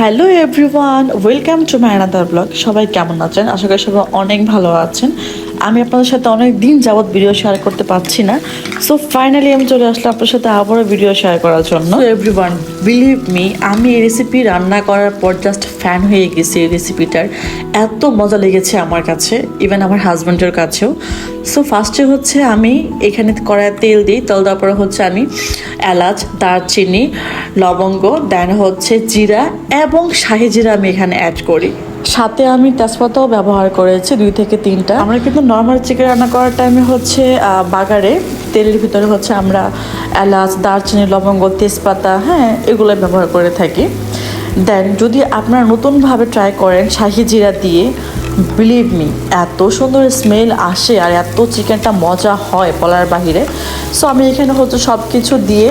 Hello everyone, welcome to my another blog. সবাই কেমন আছেন? আশা করি সবাই অনেক ভালো আছেন। আমি আপনাদের সাথে অনেক দিন যাবৎ ভিডিও শেয়ার করতে পারছি না। সো ফাইনালি আমি চলে আসলাম আপনার সাথে আবারও ভিডিও শেয়ার করার জন্য। এভরিওয়ান বিলিভ মি আমি এই রেসিপি রান্না করার পর জাস্ট ফ্যান হয়ে গেছি এই রেসিপিটার এত মজা লেগেছে আমার কাছে ইভেন আমার হাজব্যান্ডের কাছেও। সো ফার্স্টে হচ্ছে আমি এখানে কড়ায় তেল দিই, তেল দেওয়ার পরে হচ্ছে আমি এলাচ, দারচিনি, লবঙ্গ দেন হচ্ছে জিরা এবং শাহি জিরা আমি এখানে অ্যাড করি। সাথে আমি তেজপাতাও ব্যবহার করেছি, দুই থেকে তিনটা। আমরা কিন্তু নর্মাল চিকেন রান্না করার টাইমে হচ্ছে বাগারে। তেলের ভিতরে হচ্ছে আমরা এলাচ, দারচিনি, লবঙ্গ, তেজপাতা হ্যাঁ এগুলো ব্যবহার করে থাকি। দেন যদি আপনারা নতুনভাবে ট্রাই করেন শাহি জিরা দিয়ে বিলিভ মি এত সুন্দর স্মেল আসে আর এত চিকেনটা মজা হয় বলার বাহিরে। সো আমি এখানে হচ্ছে সব কিছু দিয়ে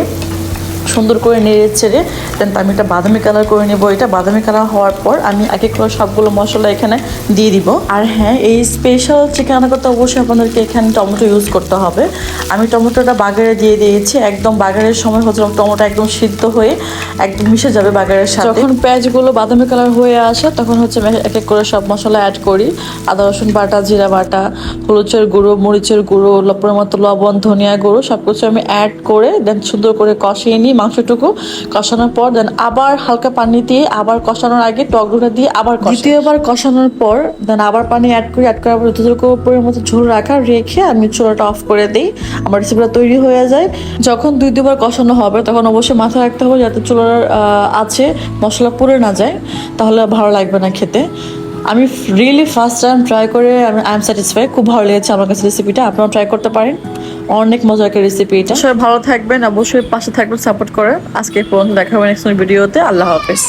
সুন্দর করে নেড়ে চেড়ে দেন আমি একটা বাদামি কালার করে নেব। এটা বাদামি কালার হওয়ার পর আমি এক এক করে সবগুলো মশলা এখানে দিয়ে দিব। আর হ্যাঁ এই স্পেশাল চিকেন করতে অবশ্যই আপনাদেরকে এখানে টমেটো ইউজ করতে হবে। আমি টমেটোটা বাগারে দিয়ে দিয়েছি। একদম বাগারের সময় হচ্ছে টমেটো একদম সিদ্ধ হয়ে একদম মিশে যাবে বাগারের সাথে। যখন পেঁয়াজগুলো বাদামি কালার হয়ে আসে, তখন হচ্ছে আমি এক এক করে সব মশলা অ্যাড করি। আদা, রসুন বাটা, জিরা বাটা হলুচের গুঁড়ো, মরিচের গুঁড়ো, লবণের মতো লবণ, ধনিয়া গুঁড়ো সব কিছু আমি অ্যাড করে দেন সুন্দর করে কষিয়ে নিই মাংসটুকু কষানোর পর দেন আবার হালকা পানি দিয়ে আবার কষানোর আগে টক দিয়ে আবার। দ্বিতীয়বার কষানোর পর দেন আবার পানি অ্যাড করি অ্যাড করার পর যতটুকু উপরের মতো ঝোল রাখা, রেখে আমি চুলাটা অফ করে দিই। আমার রেসিপিটা তৈরি হয়ে যায়। যখন দুই, দুবার কষানো হবে, তখন অবশ্যই মাথায় রাখতে হবে যাতে চুলার আছে মশলা পুড়ে না যায়। তাহলে ভালো লাগবে না খেতে। আমি রিয়েলি ফার্স্ট টাইম ট্রাই করে, আমি আই এম স্যাটিসফাই খুব ভালো লেগেছে আমার কাছে রেসিপিটা আপনারাও ট্রাই করতে পারেন। অনেক মজার একটা রেসিপি এটা। সবাই ভালো থাকবেন, অবশ্যই পাশে থাকবেন সাপোর্ট করে। আজকে পর্যন্ত দেখা হবে নেক্সট ভিডিওতে আল্লাহ হাফেজ।